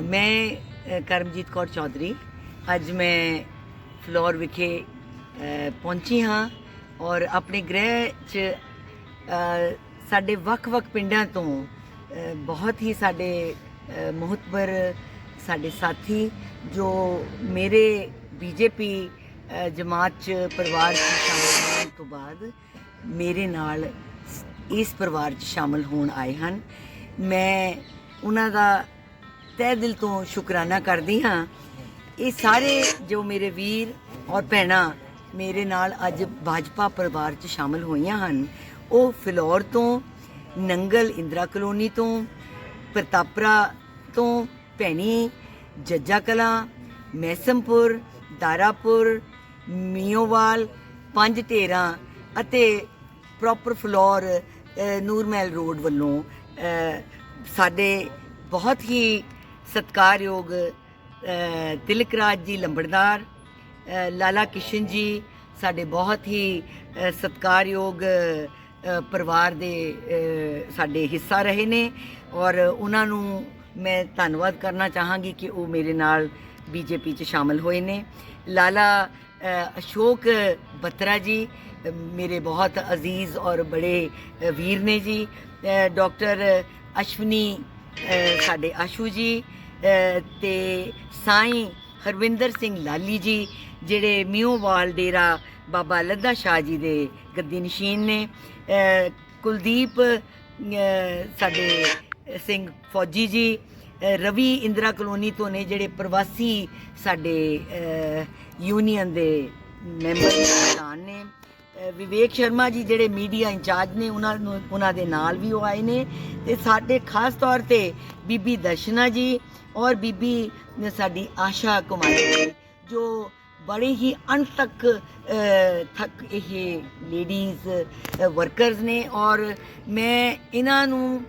ਮੈਂ ਕਰਮਜੀਤ ਕੌਰ ਚੌਧਰੀ ਅੱਜ ਮੈਂ ਫਲੋਰ ਵਿਖੇ ਪਹੁੰਚੀ ਹਾਂ ਔਰ ਆਪਣੇ ਗ੍ਰਹਿ 'ਚ ਸਾਡੇ ਵੱਖ-ਵੱਖ ਪਿੰਡਾਂ ਤੋਂ ਬਹੁਤ ਹੀ ਸਾਡੇ ਅ, ਮੁਹਤਬਰ ਸਾਡੇ ਸਾਥੀ ਜੋ ਮੇਰੇ ਬੀਜੇਪੀ ਜਮਾਤ 'ਚ ਪਰਿਵਾਰ 'ਚ ਸ਼ਾਮਲ ਹੋਣ ਤੋਂ ਬਾਅਦ ਮੇਰੇ ਨਾਲ ਇਸ ਪਰਿਵਾਰ 'ਚ ਸ਼ਾਮਲ ਹੋਣ ਆਏ ਹਨ। ਮੈਂ ਉਹਨਾਂ ਦਾ ਤਹਿ ਦਿਲ ਤੋਂ ਸ਼ੁਕਰਾਨਾ ਕਰਦੀ ਹਾਂ। ਇਹ ਸਾਰੇ ਜੋ ਮੇਰੇ ਵੀਰ ਔਰ ਭੈਣਾਂ ਮੇਰੇ ਨਾਲ ਅੱਜ ਭਾਜਪਾ ਪਰਿਵਾਰ 'ਚ ਸ਼ਾਮਲ ਹੋਈਆਂ ਹਨ, ਉਹ ਫਿਲੌਰ ਤੋਂ, ਨੰਗਲ ਇੰਦਰਾ ਕਲੋਨੀ ਤੋਂ, ਪ੍ਰਤਾਪਰਾ ਤੋਂ, ਭੈਣੀ ਜੱਜਾ ਕਲਾਂ ਮੈਸਮਪੁਰ, ਦਾਰਾਪੁਰ, ਮਿਓਵਾਲ, ਪੰਜ ਢੇਰਾਂ ਅਤੇ ਪ੍ਰੋਪਰ ਫਲੋਰ ਨੂਰਮਹਿਲ ਰੋਡ ਵੱਲੋਂ ਸਾਡੇ ਬਹੁਤ ਹੀ ਸਤਿਕਾਰਯੋਗ ਅ, ਤਿਲਕ ਰਾਜ ਜੀ ਲੰਬੜਦਾਰ ਲਾਲਾ ਕਿਸ਼ਨ ਜੀ ਸਾਡੇ ਬਹੁਤ ਹੀ ਅ, ਸਤਿਕਾਰਯੋਗ ਪਰਿਵਾਰ ਦੇ ਸਾਡੇ ਹਿੱਸਾ ਰਹੇ ਨੇ ਔਰ ਉਹਨਾਂ ਨੂੰ ਮੈਂ ਧੰਨਵਾਦ ਕਰਨਾ ਚਾਹਾਂਗੀ ਕਿ ਉਹ ਮੇਰੇ ਨਾਲ ਬੀਜੇਪੀ 'ਚ ਸ਼ਾਮਲ ਹੋਏ ਨੇ। ਲਾਲਾ ਅਸ਼ੋਕ ਬਤਰਾ ਜੀ ਮੇਰੇ ਬਹੁਤ ਅਜ਼ੀਜ਼ ਔਰ ਬੜੇ ਵੀਰ ਨੇ ਜੀ ਅ, ਡਾਕਟਰ ਅਸ਼ਵਨੀ ਸਾਡੇ ਆਸ਼ੂ ਜੀ ਅ, ਤੇ ਸਾਈਂ ਹਰਵਿੰਦਰ ਸਿੰਘ ਲਾਲੀ ਜੀ ਜਿਹੜੇ ਮਿਓਵਾਲ ਡੇਰਾ ਬਾਬਾ ਲੱਦਾ ਸ਼ਾਹ ਜੀ ਦੇ ਗੱਦੀ ਨਸ਼ੀਨ ਨੇ ਕੁਲਦੀਪ ਸਾਡੇ ਸਿੰਘ ਫੌਜੀ ਜੀ ਰਵੀ ਇੰਦਰਾ ਕਲੋਨੀ ਤੋਂ ਨੇ ਜਿਹੜੇ ਪ੍ਰਵਾਸੀ ਸਾਡੇ ਯੂਨੀਅਨ ਦੇ ਮੈਂਬਰ ਨੇ ਪ੍ਰਧਾਨ ਨੇ। ਵਿਵੇਕ ਸ਼ਰਮਾ ਜੀ ਜਿਹੜੇ ਮੀਡੀਆ ਇੰਚਾਰਜ ਨੇ ਉਹਨਾਂ ਨੂੰ ਉਹਨਾਂ ਦੇ ਨਾਲ ਵੀ ਉਹ ਆਏ ਨੇ। ਤੇ ਸਾਡੇ ਖਾਸ ਤੌਰ ਤੇ ਬੀਬੀ ਦਰਸ਼ਨਾ ਜੀ ਔਰ ਬੀਬੀ ਸਾਡੀ ਆਸ਼ਾ ਕੁਮਾਰੀ ਜੀ ਜੋ ਬੜੇ ਹੀ ਅੰਤ ਤੱਕ ਅ, ਇਹ ਲੇਡੀਜ਼ ਵਰਕਰਸ ਨੇ ਔਰ ਮੈਂ ਇਹਨਾਂ ਨੂੰ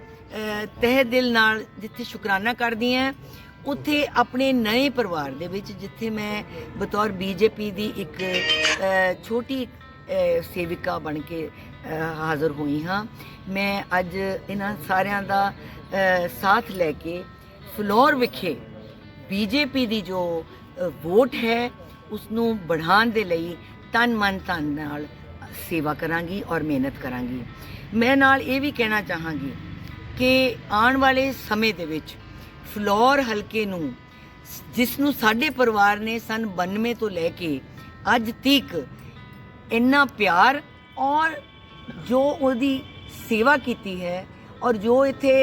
ਤਹਿ ਦਿਲ ਨਾਲ ਜਿੱਥੇ ਸ਼ੁਕਰਾਨਾ ਕਰਦੀ ਹਾਂ ਉੱਥੇ ਆਪਣੇ ਨਵੇਂ ਪਰਿਵਾਰ ਦੇ ਵਿੱਚ ਜਿੱਥੇ ਮੈਂ ਬਤੌਰ ਬੀਜੇਪੀ ਦੀ ਇੱਕ ਛੋਟੀ ਸੇਵਿਕਾ ਬਣ ਕੇ ਹਾਜ਼ਰ ਹੋਈ ਹਾਂ। ਮੈਂ ਅੱਜ ਇਹਨਾਂ ਸਾਰਿਆਂ ਦਾ ਸਾਥ ਲੈ ਕੇ ਫਲੋਰ ਵਿਖੇ ਬੀਜੇਪੀ ਦੀ ਜੋ ਵੋਟ ਹੈ ਉਸ ਨੂੰ ਵਧਾਉਣ ਦੇ ਲਈ ਤਨ ਮਨ ਧਨ ਨਾਲ ਸੇਵਾ ਕਰਾਂਗੀ ਔਰ ਮਿਹਨਤ ਕਰਾਂਗੀ। ਮੈਂ ਨਾਲ ਇਹ ਵੀ ਕਹਿਣਾ ਚਾਹਾਂਗੀ ਕਿ ਆਉਣ ਵਾਲੇ ਸਮੇਂ ਦੇ ਵਿੱਚ ਫਲੋਰ ਹਲਕੇ ਨੂੰ, ਜਿਸ ਨੂੰ ਸਾਡੇ ਪਰਿਵਾਰ ਨੇ ਸਨ 92 ਤੋਂ ਲੈ ਕੇ ਅੱਜ ਤੀਕ ਇੰਨਾ ਪਿਆਰ ਔਰ ਜੋ ਉਹਦੀ ਸੇਵਾ ਕੀਤੀ ਹੈ ਔਰ ਜੋ ਇੱਥੇ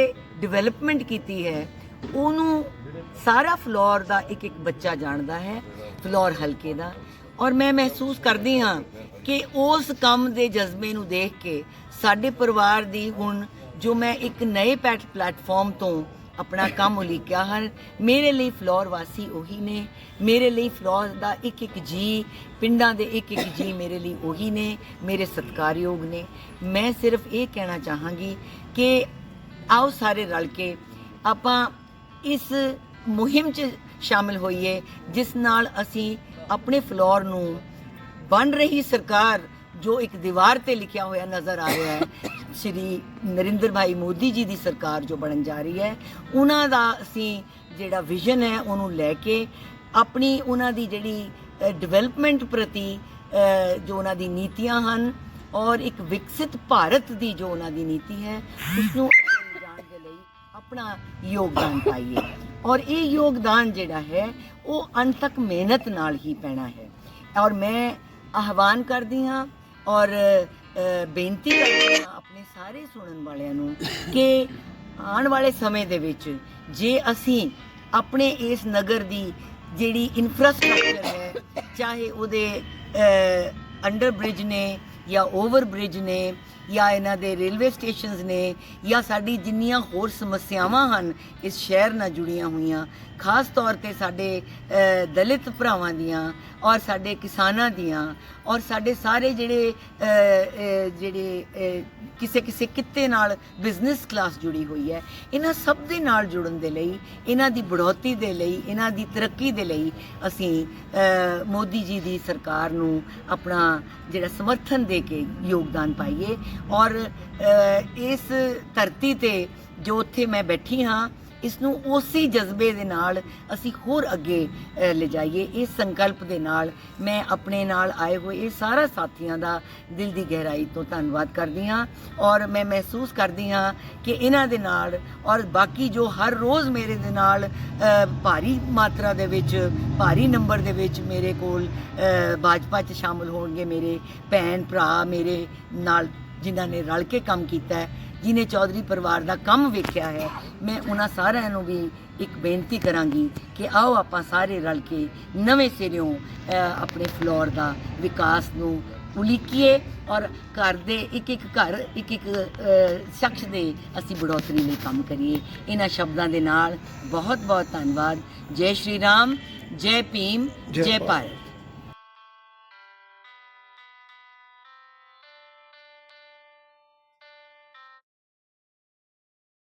ਡਿਵੈਲਪਮੈਂਟ ਕੀਤੀ ਹੈ, ਉਹਨੂੰ ਸਾਰਾ ਫਲੋਰ ਦਾ ਇੱਕ ਇੱਕ ਬੱਚਾ ਜਾਣਦਾ ਹੈ ਫਲੋਰ ਹਲਕੇ ਦਾ। ਔਰ ਮੈਂ ਮਹਿਸੂਸ ਕਰਦੀ ਹਾਂ ਕਿ ਉਸ ਕੰਮ ਦੇ ਜਜ਼ਬੇ ਨੂੰ ਦੇਖ ਕੇ ਸਾਡੇ ਪਰਿਵਾਰ ਦੀ ਹੁਣ ਜੋ ਮੈਂ ਇੱਕ ਨਏ ਪੈਟ ਪਲੇਟਫਾਰਮ ਤੋਂ ਆਪਣਾ ਕੰਮ ਉਲੀਕਿਆ ਹਨ। ਮੇਰੇ ਲਈ ਫਲੋਰ ਵਾਸੀ ਉਹੀ ਨੇ। ਮੇਰੇ ਲਈ ਫਲੋਰ ਦਾ ਇੱਕ ਇੱਕ ਜੀ, ਪਿੰਡਾਂ ਦੇ ਇੱਕ ਇੱਕ ਜੀ ਮੇਰੇ ਲਈ ਉਹੀ ਨੇ, ਮੇਰੇ ਸਤਿਕਾਰਯੋਗ ਨੇ। ਮੈਂ ਸਿਰਫ ਇਹ ਕਹਿਣਾ ਚਾਹਾਂਗੀ ਕਿ ਆਓ ਸਾਰੇ ਰਲ ਕੇ ਆਪਾਂ ਇਸ ਮੁਹਿੰਮ 'ਚ ਸ਼ਾਮਿਲ ਹੋਈਏ, ਜਿਸ ਨਾਲ ਅਸੀਂ ਆਪਣੇ ਫਲੋਰ ਨੂੰ ਬਣ ਰਹੀ ਸਰਕਾਰ ਜੋ ਇੱਕ ਦੀਵਾਰ ਤੇ ਲਿਖਿਆ ਹੋਇਆ ਨਜ਼ਰ ਆ ਰਿਹਾ ਹੈ, ਸ਼੍ਰੀ ਨਰਿੰਦਰ ਭਾਈ ਮੋਦੀ ਜੀ ਦੀ ਸਰਕਾਰ ਜੋ ਬਣਨ ਜਾ ਰਹੀ ਹੈ, ਉਹਨਾਂ ਦਾ ਅਸੀਂ ਜਿਹੜਾ ਵਿਜ਼ਨ ਹੈ, ਉਹਨੂੰ ਲੈ ਕੇ ਆਪਣੀ ਉਹਨਾਂ ਦੀ ਜਿਹੜੀ ਡਿਵੈਲਪਮੈਂਟ ਪ੍ਰਤੀ ਜੋ ਉਹਨਾਂ ਦੀ ਨੀਤੀਆਂ ਹਨ ਔਰ ਇੱਕ ਵਿਕਸਿਤ ਭਾਰਤ ਦੀ ਜੋ ਉਹਨਾਂ ਦੀ ਨੀਤੀ ਹੈ ਉਸ ਨੂੰ ਅੱਗੇ ਦੇ ਲਈ ਆਪਣਾ ਯੋਗਦਾਨ ਪਾਈਏ। ਔਰ ਇਹ ਯੋਗਦਾਨ ਜਿਹੜਾ ਹੈ, ਉਹ ਅੰਤ ਤੱਕ ਮਿਹਨਤ ਨਾਲ ਹੀ ਪੈਣਾ ਹੈ। ਔਰ ਮੈਂ ਆਹਵਾਨ ਕਰਦੀ ਹਾਂ ਔਰ ਬੇਨਤੀ ਕਰਦੀ ਹਾਂ ਆਪਣੇ ਸਾਰੇ ਸੁਣਨ ਵਾਲਿਆਂ ਨੂੰ ਕਿ ਆਉਣ ਵਾਲੇ ਸਮੇਂ ਦੇ ਵਿੱਚ ਜੇ ਅਸੀਂ ਆਪਣੇ ਇਸ ਨਗਰ ਦੀ ਜਿਹੜੀ ਇਨਫਰਾਸਟ੍ਰਕਚਰ ਹੈ, ਚਾਹੇ ਉਹਦੇ ਅੰਡਰ ਬ੍ਰਿਜ ਨੇ ਜਾਂ ਓਵਰ ਬ੍ਰਿਜ ਨੇ ਜਾਂ ਇਹਨਾਂ ਦੇ ਰੇਲਵੇ ਸਟੇਸ਼ਨਸ ਨੇ, ਜਾਂ ਸਾਡੀ ਜਿੰਨੀਆਂ ਹੋਰ ਸਮੱਸਿਆਵਾਂ ਹਨ, ਇਸ ਸ਼ਹਿਰ ਨਾਲ ਜੁੜੀਆਂ ਹੋਈਆਂ, ਖਾਸ ਤੌਰ ਤੇ ਸਾਡੇ ਦਲਿਤ ਭਰਾਵਾਂ ਦੀਆਂ ਔਰ ਸਾਡੇ ਕਿਸਾਨਾਂ ਦੀਆਂ ਔਰ ਸਾਡੇ ਸਾਰੇ ਜਿਹੜੇ ਜਿਹੜੇ ਕਿਸੇ ਕਿਸੇ ਕਿੱਤੇ ਨਾਲ ਬਿਜ਼ਨਸ ਕਲਾਸ ਜੁੜੀ ਹੋਈ ਹੈ। ਇਹਨਾਂ ਸਭ ਦੇ ਨਾਲ ਜੁੜਨ ਦੇ ਲਈ, ਇਹਨਾਂ ਦੀ ਬੜ੍ਹੋਤੀ ਦੇ ਲਈ, ਇਹਨਾਂ ਦੀ ਤਰੱਕੀ ਦੇ ਲਈ ਅਸੀਂ ਮੋਦੀ ਜੀ ਦੀ ਸਰਕਾਰ ਨੂੰ ਆਪਣਾ ਜਿਹੜਾ ਸਮਰਥਨ ਦੇ ਕੇ ਯੋਗਦਾਨ ਪਾਈਏ। ਔਰ ਇਸ ਧਰਤੀ ਤੇ ਜੋ ਉੱਥੇ ਮੈਂ ਬੈਠੀ ਹਾਂ ਇਸ ਨੂੰ ਉਸੇ ਜਜ਼ਬੇ ਦੇ ਨਾਲ ਅਸੀਂ ਹੋਰ ਅੱਗੇ ਲਿਜਾਈਏ ਇਸ ਸੰਕਲਪ ਦੇ ਨਾਲ ਮੈਂ ਆਪਣੇ ਨਾਲ ਆਏ ਹੋਏ ਇਹ ਸਾਰਾ ਸਾਥੀਆਂ ਦਾ ਦਿਲ ਦੀ ਗਹਿਰਾਈ ਤੋਂ ਧੰਨਵਾਦ ਕਰਦੀ ਹਾਂ ਔਰ ਮੈਂ ਮਹਿਸੂਸ ਕਰਦੀ ਹਾਂ ਕਿ ਇਹਨਾਂ ਦੇ ਨਾਲ ਔਰ ਬਾਕੀ ਜੋ ਹਰ ਰੋਜ਼ ਮੇਰੇ ਦੇ ਨਾਲ ਭਾਰੀ ਮਾਤਰਾ ਦੇ ਵਿੱਚ, ਭਾਰੀ ਨੰਬਰ ਦੇ ਵਿੱਚ ਮੇਰੇ ਕੋਲ ਭਾਜਪਾ 'ਚ ਸ਼ਾਮਲ ਹੋਣਗੇ ਮੇਰੇ ਭੈਣ ਭਰਾ ਮੇਰੇ ਨਾਲ ਜਿਨ੍ਹਾਂ ਨੇ ਰਲ ਕੇ ਕੰਮ ਕੀਤਾ ਹੈ ਜਿਨੇ ਚੌਧਰੀ ਪਰਿਵਾਰ ਦਾ ਕੰਮ ਵੇਖਿਆ ਹੈ ਮੈਂ ਉਹਨਾਂ ਸਾਰਿਆਂ ਨੂੰ ਵੀ ਇੱਕ ਬੇਨਤੀ ਕਰਾਂਗੀ ਕਿ ਆਓ ਆਪਾਂ ਸਾਰੇ ਰਲ ਕੇ ਨਵੇਂ ਸਿਰਿਓਂ ਆਪਣੇ ਫਲੋਰ ਦਾ ਵਿਕਾਸ ਨੂੰ ਉਲੀਕੀਏ ਔਰ ਘਰ ਦੇ ਇੱਕ ਇੱਕ ਘਰ ਇੱਕ ਇੱਕ ਸ਼ਖਸ ਦੇ ਅਸੀਂ ਬੜੋਤਰੀ ਲਈ ਕੰਮ ਕਰੀਏ। ਇਹਨਾਂ ਸ਼ਬਦਾਂ ਦੇ ਨਾਲ ਬਹੁਤ ਬਹੁਤ ਧੰਨਵਾਦ। ਜੈ ਸ਼੍ਰੀ ਰਾਮ ਜੈ ਭੀਮ ਜੈ। ਭਾਰਤ।